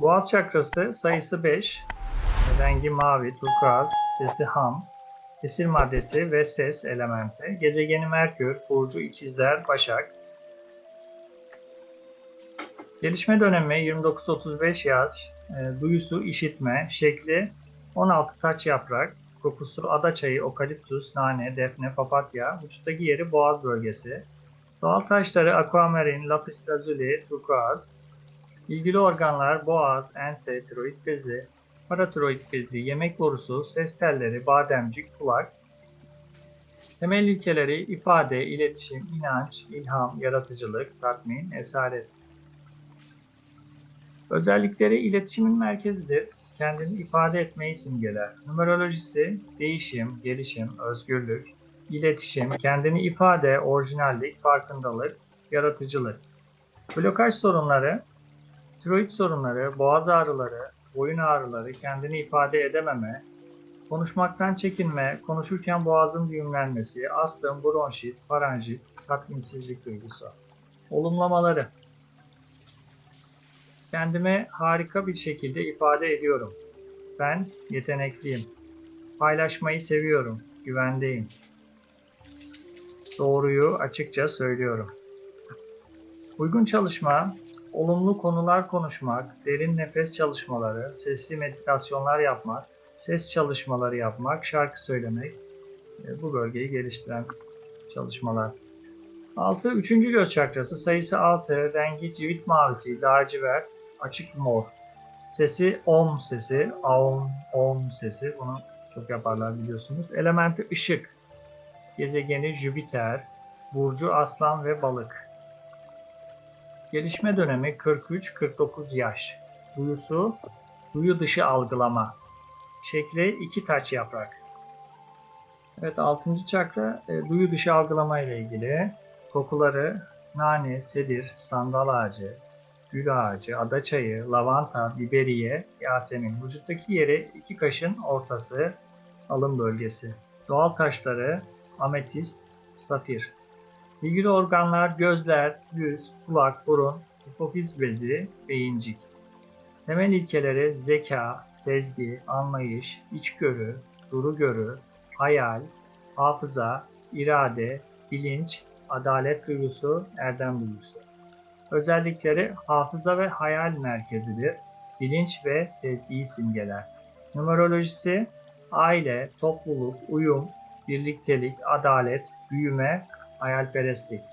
Boğaz çakrası sayısı 5. Rengi mavi, turkuaz, sesi ham, esir maddesi ve ses elementi. Gezegeni Merkür, Burcu İkizler, Başak. Gelişme dönemi 29-35 yaş, e, duyusu işitme, şekli 16 taç yaprak, kokusu ada çayı, okaliptus, nane, defne, papatya, vücuttaki yeri boğaz bölgesi. Doğal taşları aquamarin, lapis lazuli, turkuaz. İlgili organlar boğaz, ense, tiroid bezi, paratiroid bezi, yemek borusu, ses telleri, bademcik, kulak. Temel ilkeleri ifade, iletişim, inanç, ilham, yaratıcılık, tatmin, esaret. Özellikleri iletişimin merkezidir. Kendini ifade etmeyi simgeler. Numerolojisi değişim, gelişim, özgürlük, iletişim, kendini ifade, orijinallik, farkındalık, yaratıcılık. Blokaj sorunları, tiroid sorunları, boğaz ağrıları, boyun ağrıları, kendini ifade edememe, konuşmaktan çekinme, konuşurken boğazın düğümlenmesi, astım, bronşit, faranjit, tatminsizlik duygusu. Olumlamaları Kendimi harika bir şekilde ifade ediyorum. Ben yetenekliyim. Paylaşmayı seviyorum. Güvendeyim. Doğruyu açıkça söylüyorum. Uygun çalışma, olumlu konular konuşmak, derin nefes çalışmaları, sesli meditasyonlar yapmak, ses çalışmaları yapmak, şarkı söylemek, e, bu bölgeyi geliştiren çalışmalar. 6. Üçüncü göz çakrası sayısı 6, rengi civit mavisi, lacivert, açık mor. Sesi om sesi, aum, om sesi. Bunu çok yaparlar biliyorsunuz. Elementi ışık. Gezegeni Jüpiter, burcu Aslan ve Balık. Gelişme dönemi 43-49 yaş. Duyusu, duyu dışı algılama. Şekli iki taç yaprak. Evet 6. çakra e, duyu dışı algılama ile ilgili. Kokuları nane, sedir, sandal ağacı, gül ağacı, adaçayı, lavanta, biberiye, yasemin. Vücuttaki yeri iki kaşın ortası, alın bölgesi. Doğal taşları ametist, safir. İlgili organlar gözler, yüz, kulak, burun, hipofiz bezi, beyincik. Temel ilkeleri zeka, sezgi, anlayış, içgörü, duru görü, hayal, hafıza, irade, bilinç, adalet duygusu, erdem duygusu. Özellikleri hafıza ve hayal merkezidir. Bilinç ve sezgiyi simgeler. Numerolojisi aile, topluluk, uyum, birliktelik, adalet, büyüme, hayalperestlik.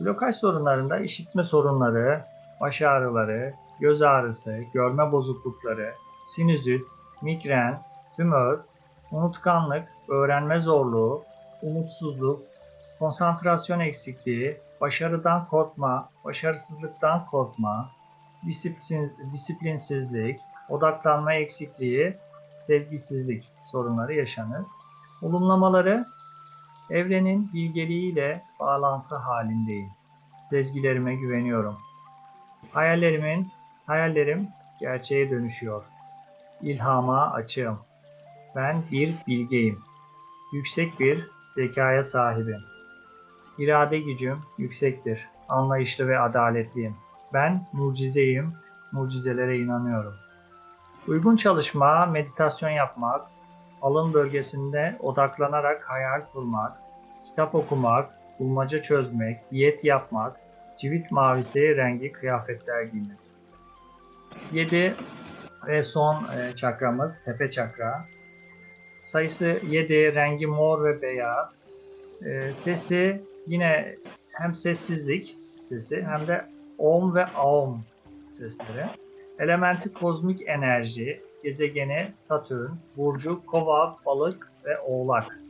Blokaj sorunlarında işitme sorunları, baş ağrıları, göz ağrısı, görme bozuklukları, sinüzit, migren, tümör, unutkanlık, öğrenme zorluğu, umutsuzluk, konsantrasyon eksikliği, başarıdan korkma, başarısızlıktan korkma, disiplin, disiplinsizlik, odaklanma eksikliği, sevgisizlik sorunları yaşanır. Olumlamaları, evrenin bilgeliğiyle bağlantı halindeyim. Sezgilerime güveniyorum. Hayallerimin, hayallerim gerçeğe dönüşüyor. İlhama açığım. Ben bir bilgeyim. Yüksek bir zekaya sahibim. İrade gücüm yüksektir. Anlayışlı ve adaletliyim. Ben mucizeyim. Mucizelere inanıyorum. Uygun çalışma, meditasyon yapmak, alın bölgesinde odaklanarak hayal kurmak, kitap okumak, bulmaca çözmek, diyet yapmak, civit mavisi rengi kıyafetler giymek. 7 ve son e, çakramız tepe çakra. Sayısı 7, rengi mor ve beyaz. E, sesi yine hem sessizlik sesi hem de om ve aum sesleri. Elementi kozmik enerji, gezegeni Satürn, burcu Kova, Balık ve Oğlak.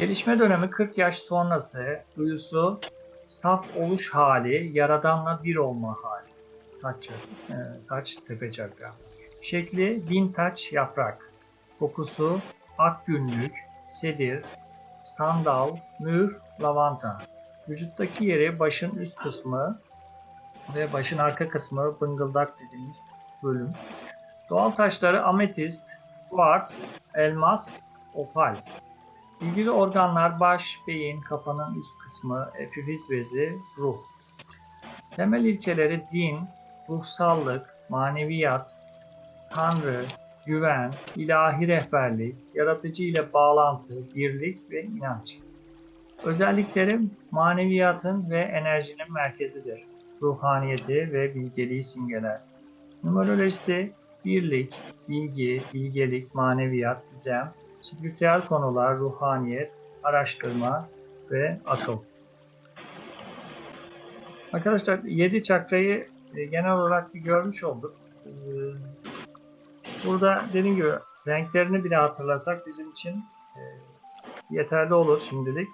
Gelişme dönemi 40 yaş sonrası, duyusu saf oluş hali, yaradanla bir olma hali. Taç, e, taç tepe çakra. Şekli bin taç yaprak. Kokusu ak günlük, sedir, sandal, mür, lavanta. Vücuttaki yeri başın üst kısmı ve başın arka kısmı bıngıldak dediğimiz bölüm. Doğal taşları ametist, kuartz, elmas, opal. İlgili organlar baş, beyin, kafanın üst kısmı, epifiz bezi, ruh. Temel ilkeleri din, ruhsallık, maneviyat, Tanrı, güven, ilahi rehberlik, yaratıcı ile bağlantı, birlik ve inanç. Özellikleri maneviyatın ve enerjinin merkezidir. Ruhaniyeti ve bilgeliği simgeler. Numerolojisi birlik, bilgi, bilgelik, maneviyat, gizem, spiritüel konular, ruhaniyet, araştırma ve akıl. Arkadaşlar 7 çakrayı e, genel olarak bir görmüş olduk. Ee, Burada dediğim gibi renklerini bile hatırlasak bizim için e, yeterli olur şimdilik.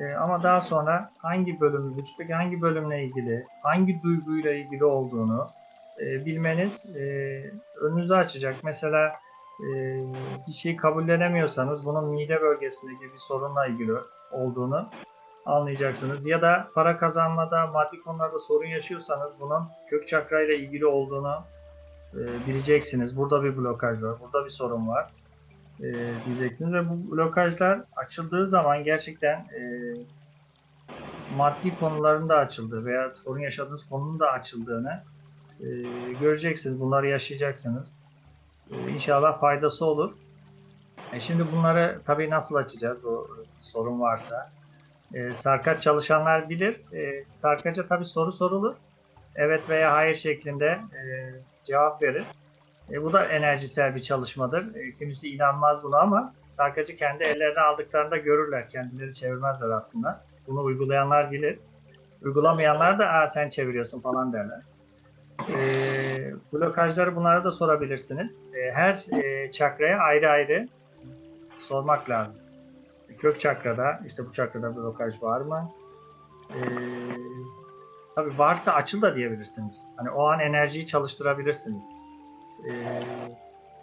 E, ama daha sonra hangi bölüm, vücuttaki hangi bölümle ilgili, hangi duyguyla ilgili olduğunu e, bilmeniz e, önünüzü açacak. Mesela e, bir şeyi kabullenemiyorsanız bunun mide bölgesindeki bir sorunla ilgili olduğunu anlayacaksınız. Ya da para kazanmada, maddi konularda sorun yaşıyorsanız bunun kök çakra ile ilgili olduğunu e, bileceksiniz. Burada bir blokaj var, burada bir sorun var e, diyeceksiniz ve bu blokajlar açıldığı zaman gerçekten e, maddi konuların da açıldığı veya sorun yaşadığınız konunun da açıldığını e, göreceksiniz. Bunları yaşayacaksınız. E, inşallah faydası olur. E, şimdi bunları tabii nasıl açacağız o sorun varsa? E, sarkaç çalışanlar bilir. E, sarkaca tabii soru sorulur. Evet veya hayır şeklinde e, cevap verir. E, bu da enerjisel bir çalışmadır. E, kimisi inanmaz buna ama sarkacı kendi ellerine aldıklarında görürler. Kendileri çevirmezler aslında. Bunu uygulayanlar bilir. Uygulamayanlar da Aa, sen çeviriyorsun falan derler. E, blokajları bunlara da sorabilirsiniz. E, her e, çakraya ayrı ayrı sormak lazım. Kök çakrada, işte bu çakrada blokaj var mı? E, tabii varsa açıl da diyebilirsiniz. Hani o an enerjiyi çalıştırabilirsiniz e,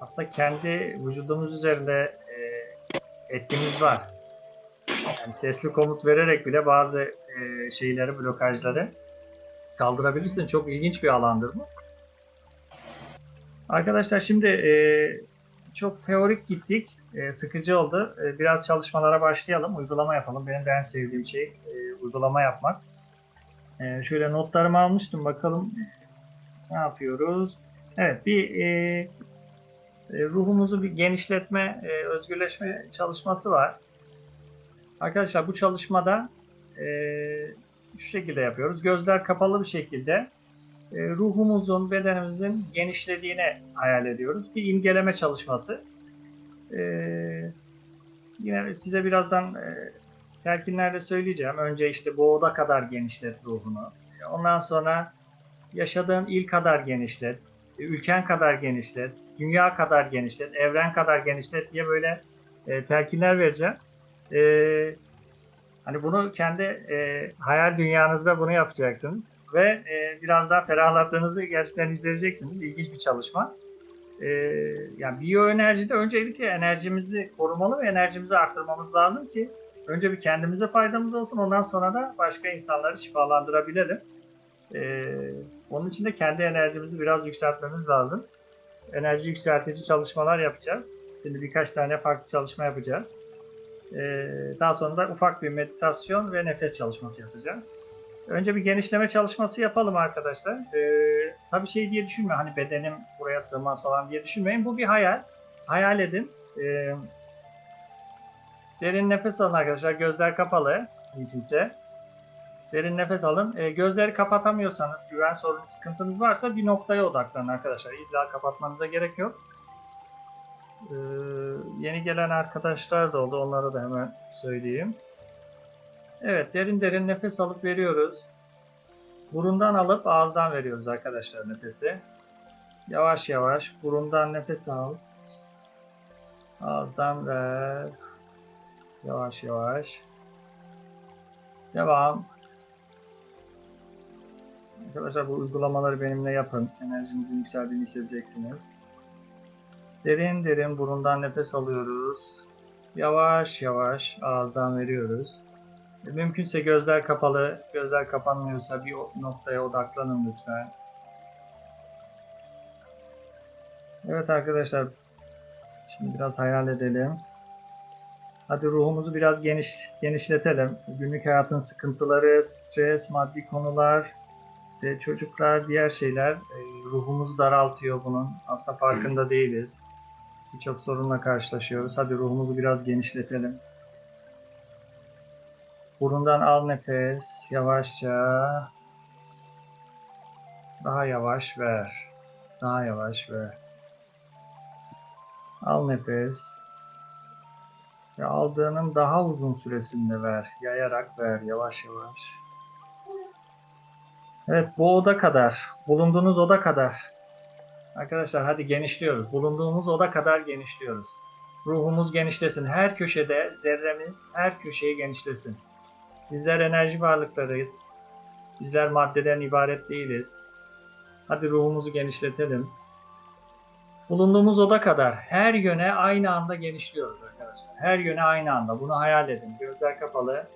aslında kendi vücudumuz üzerinde e, etkimiz var. Yani sesli komut vererek bile bazı e, şeyleri, blokajları kaldırabilirsin. Çok ilginç bir alandır bu. Arkadaşlar şimdi e, çok teorik gittik. E, sıkıcı oldu. E, biraz çalışmalara başlayalım. Uygulama yapalım. Benim de en sevdiğim şey e, uygulama yapmak. E, şöyle notlarımı almıştım. Bakalım ne yapıyoruz. Evet, bir e, e, ruhumuzu bir genişletme, e, özgürleşme çalışması var. Arkadaşlar bu çalışmada e, şu şekilde yapıyoruz. Gözler kapalı bir şekilde e, ruhumuzun, bedenimizin genişlediğini hayal ediyoruz. Bir imgeleme çalışması. E, yine size birazdan e, telkinlerle söyleyeceğim. Önce işte boğuda kadar genişlet ruhunu. Ondan sonra yaşadığın il kadar genişlet ülken kadar genişlet, dünya kadar genişlet, evren kadar genişlet diye böyle e, telkinler vereceğim. E, hani bunu kendi e, hayal dünyanızda bunu yapacaksınız ve e, biraz daha ferahlattığınızı gerçekten hissedeceksiniz. İlginç bir çalışma. E, yani biyoenerjide öncelikle enerjimizi korumalı ve enerjimizi arttırmamız lazım ki önce bir kendimize faydamız olsun ondan sonra da başka insanları şifalandırabilelim. Ee, onun için de kendi enerjimizi biraz yükseltmemiz lazım. Enerji yükseltici çalışmalar yapacağız. Şimdi birkaç tane farklı çalışma yapacağız. Ee, daha sonra da ufak bir meditasyon ve nefes çalışması yapacağız. Önce bir genişleme çalışması yapalım arkadaşlar. Ee, tabii şey diye düşünme hani bedenim buraya sığmaz falan diye düşünmeyin. Bu bir hayal. Hayal edin. Ee, derin nefes alın arkadaşlar. Gözler kapalı mümkünse. Derin nefes alın. E, gözleri kapatamıyorsanız, güven sorunu sıkıntınız varsa bir noktaya odaklanın arkadaşlar. İlla kapatmanıza gerek yok. E, yeni gelen arkadaşlar da oldu. Onlara da hemen söyleyeyim. Evet, derin derin nefes alıp veriyoruz. Burundan alıp ağızdan veriyoruz arkadaşlar nefesi. Yavaş yavaş burundan nefes al. Ağızdan ver. Yavaş yavaş. Devam. Arkadaşlar bu uygulamaları benimle yapın. Enerjinizin yükseldiğini hissedeceksiniz. Derin derin burundan nefes alıyoruz. Yavaş yavaş ağızdan veriyoruz. E, mümkünse gözler kapalı. Gözler kapanmıyorsa bir noktaya odaklanın lütfen. Evet arkadaşlar. Şimdi biraz hayal edelim. Hadi ruhumuzu biraz geniş genişletelim. Günlük hayatın sıkıntıları, stres, maddi konular, işte çocuklar, diğer şeyler e, ruhumuzu daraltıyor bunun. Aslında farkında değiliz. Birçok sorunla karşılaşıyoruz. Hadi ruhumuzu biraz genişletelim. Burundan al nefes, yavaşça. Daha yavaş ver. Daha yavaş ver. Al nefes. Ve aldığının daha uzun süresinde ver. Yayarak ver, yavaş yavaş. Evet, bu oda kadar. Bulunduğunuz oda kadar. Arkadaşlar hadi genişliyoruz. Bulunduğumuz oda kadar genişliyoruz. Ruhumuz genişlesin. Her köşede zerremiz her köşeyi genişlesin. Bizler enerji varlıklarıyız. Bizler maddeden ibaret değiliz. Hadi ruhumuzu genişletelim. Bulunduğumuz oda kadar her yöne aynı anda genişliyoruz arkadaşlar. Her yöne aynı anda. Bunu hayal edin. Gözler kapalı.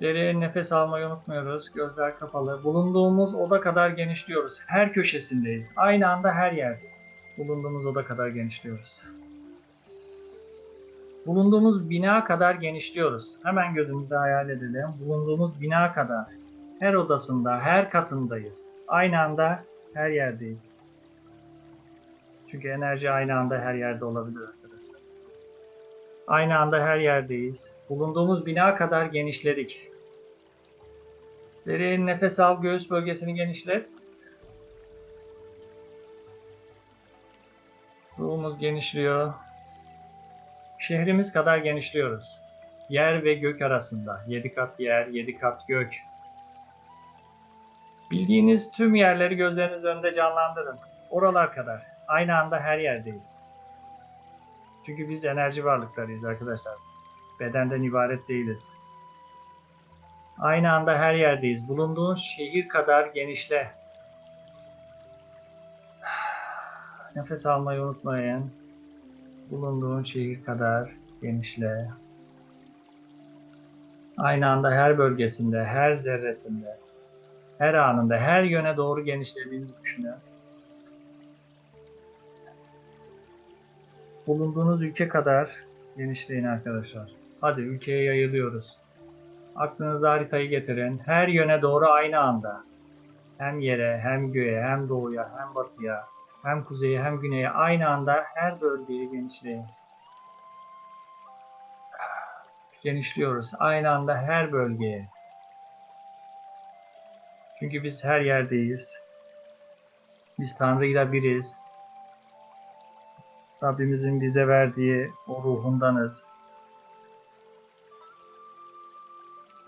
Derin nefes almayı unutmuyoruz. Gözler kapalı. Bulunduğumuz oda kadar genişliyoruz. Her köşesindeyiz. Aynı anda her yerdeyiz. Bulunduğumuz oda kadar genişliyoruz. Bulunduğumuz bina kadar genişliyoruz. Hemen gözümüzde hayal edelim. Bulunduğumuz bina kadar. Her odasında, her katındayız. Aynı anda her yerdeyiz. Çünkü enerji aynı anda her yerde olabilir arkadaşlar. Aynı anda her yerdeyiz. Bulunduğumuz bina kadar genişledik. Derin nefes al, göğüs bölgesini genişlet. Ruhumuz genişliyor. Şehrimiz kadar genişliyoruz. Yer ve gök arasında. 7 kat yer, 7 kat gök. Bildiğiniz tüm yerleri gözleriniz önünde canlandırın. Oralar kadar. Aynı anda her yerdeyiz. Çünkü biz enerji varlıklarıyız arkadaşlar. Bedenden ibaret değiliz. Aynı anda her yerdeyiz. Bulunduğun şehir kadar genişle. Nefes almayı unutmayın. Bulunduğun şehir kadar genişle. Aynı anda her bölgesinde, her zerresinde, her anında, her yöne doğru genişlediğinizi düşünün. Bulunduğunuz ülke kadar genişleyin arkadaşlar. Hadi ülkeye yayılıyoruz. Aklınıza haritayı getirin. Her yöne doğru aynı anda. Hem yere, hem göğe, hem doğuya, hem batıya, hem kuzeye, hem güneye aynı anda her bölgeyi genişleyin. Genişliyoruz. Aynı anda her bölgeye. Çünkü biz her yerdeyiz. Biz Tanrı'yla biriz. Rabbimizin bize verdiği o ruhundanız.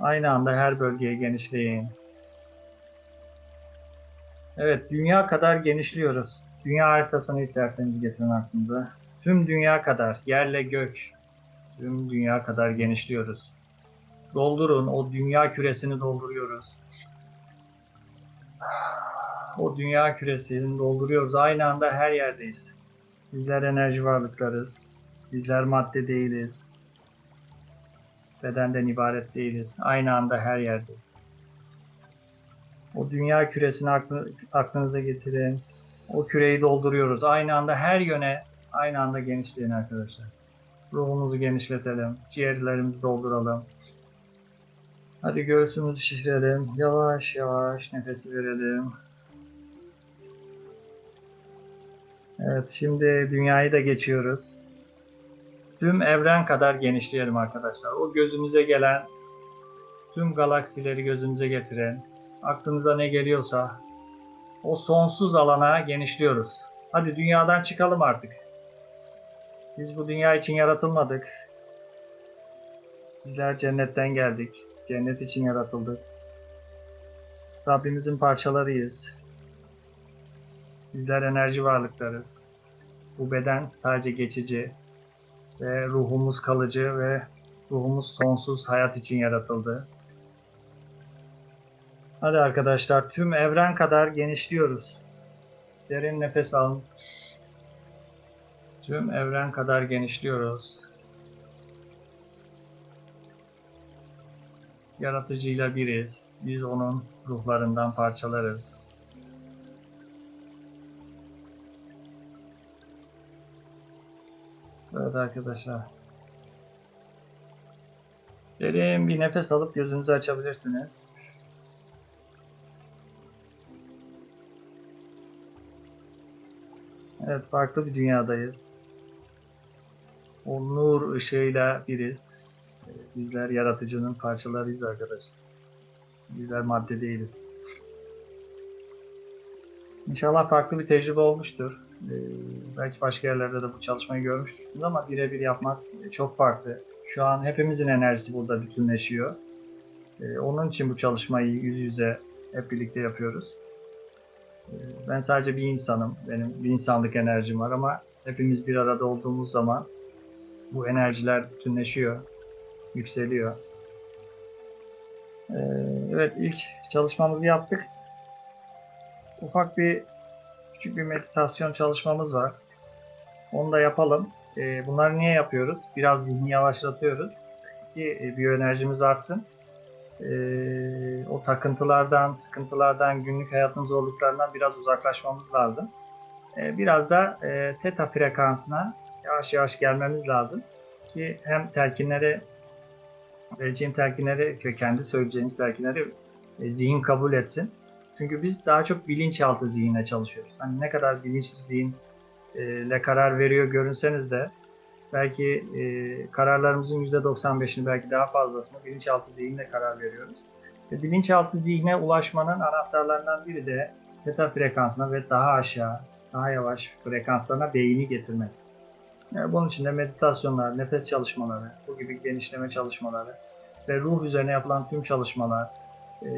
Aynı anda her bölgeye genişleyin. Evet, dünya kadar genişliyoruz. Dünya haritasını isterseniz getirin aklınıza. Tüm dünya kadar, yerle gök, tüm dünya kadar genişliyoruz. Doldurun, o dünya küresini dolduruyoruz. O dünya küresini dolduruyoruz. Aynı anda her yerdeyiz. Bizler enerji varlıklarız. Bizler madde değiliz. Bedenden ibaret değiliz. Aynı anda her yerdeyiz. O dünya küresini aklı, aklınıza getirin. O küreyi dolduruyoruz. Aynı anda her yöne aynı anda genişleyin arkadaşlar. Ruhumuzu genişletelim. Ciğerlerimizi dolduralım. Hadi göğsümüzü şişirelim. Yavaş yavaş nefesi verelim. Evet, şimdi dünyayı da geçiyoruz. Tüm evren kadar genişleyelim arkadaşlar. O gözümüze gelen tüm galaksileri gözümüze getirin. Aklınıza ne geliyorsa o sonsuz alana genişliyoruz. Hadi dünyadan çıkalım artık. Biz bu dünya için yaratılmadık. Bizler cennetten geldik. Cennet için yaratıldık. Rabbimizin parçalarıyız. Bizler enerji varlıklarız. Bu beden sadece geçici ve ruhumuz kalıcı ve ruhumuz sonsuz hayat için yaratıldı. Hadi arkadaşlar tüm evren kadar genişliyoruz. Derin nefes alın. Tüm evren kadar genişliyoruz. Yaratıcıyla biriz. Biz onun ruhlarından parçalarız. Evet arkadaşlar. Derin bir nefes alıp gözünüzü açabilirsiniz. Evet farklı bir dünyadayız. O nur ışığıyla biriz. Bizler yaratıcının parçalarıyız arkadaşlar. Bizler madde değiliz. İnşallah farklı bir tecrübe olmuştur. Ee, belki başka yerlerde de bu çalışmayı görmüştünüz ama birebir yapmak çok farklı. Şu an hepimizin enerjisi burada bütünleşiyor. Ee, onun için bu çalışmayı yüz yüze hep birlikte yapıyoruz. Ee, Ben sadece bir insanım. Benim bir insanlık enerjim var ama hepimiz bir arada olduğumuz zaman bu enerjiler bütünleşiyor, yükseliyor. Ee, Evet, ilk çalışmamızı yaptık. Ufak bir küçük bir meditasyon çalışmamız var. Onu da yapalım. Ee, Bunları niye yapıyoruz? Biraz zihni yavaşlatıyoruz ki e, biyoenerjimiz artsın. Ee, o takıntılardan, sıkıntılardan, günlük hayatın zorluklarından biraz uzaklaşmamız lazım. Ee, biraz da e, teta frekansına yavaş yavaş gelmemiz lazım ki hem telkinleri vereceğim telkinleri kendi söyleyeceğiniz telkinleri e, zihin kabul etsin. Çünkü biz daha çok bilinçaltı zihinle çalışıyoruz. Hani ne kadar bilinçli zihinle karar veriyor görünseniz de belki e, kararlarımızın %95'ini belki daha fazlasını bilinçaltı zihinle karar veriyoruz. Ve bilinçaltı zihne ulaşmanın anahtarlarından biri de teta frekansına ve daha aşağı, daha yavaş frekanslarına beyni getirmek. Yani bunun için de meditasyonlar, nefes çalışmaları, bu gibi genişleme çalışmaları ve ruh üzerine yapılan tüm çalışmalar, e,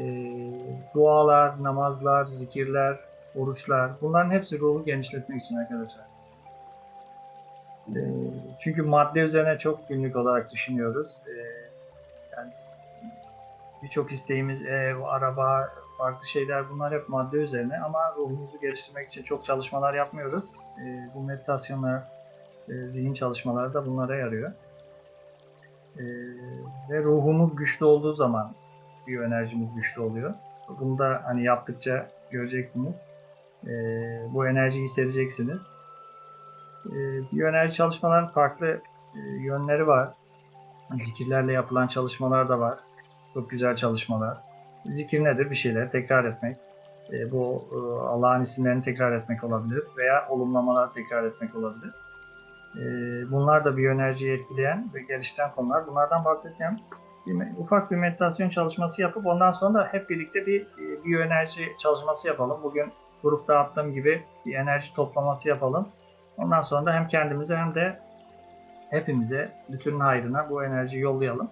dualar, namazlar, zikirler, oruçlar bunların hepsi ruhu genişletmek için arkadaşlar. E, çünkü madde üzerine çok günlük olarak düşünüyoruz. E, yani birçok isteğimiz ev, araba, farklı şeyler bunlar hep madde üzerine ama ruhumuzu geliştirmek için çok çalışmalar yapmıyoruz. E, bu meditasyonlar, e, zihin çalışmaları da bunlara yarıyor. Ve ruhumuz güçlü olduğu zaman biyoenerjimiz güçlü oluyor. Bunu da hani yaptıkça göreceksiniz. E, bu enerjiyi hissedeceksiniz. E, biyoenerji çalışmaların farklı e, yönleri var. Zikirlerle yapılan çalışmalar da var. Çok güzel çalışmalar. Zikir nedir? Bir şeyleri tekrar etmek. E, bu e, Allah'ın isimlerini tekrar etmek olabilir veya olumlamalar tekrar etmek olabilir. E, bunlar da biyoenerjiyi etkileyen ve geliştiren konular. Bunlardan bahsedeceğim. Bir, ufak bir meditasyon çalışması yapıp ondan sonra da hep birlikte bir e, biyoenerji çalışması yapalım. Bugün grupta yaptığım gibi bir enerji toplaması yapalım. Ondan sonra da hem kendimize hem de hepimize, bütün hayrına bu enerjiyi yollayalım.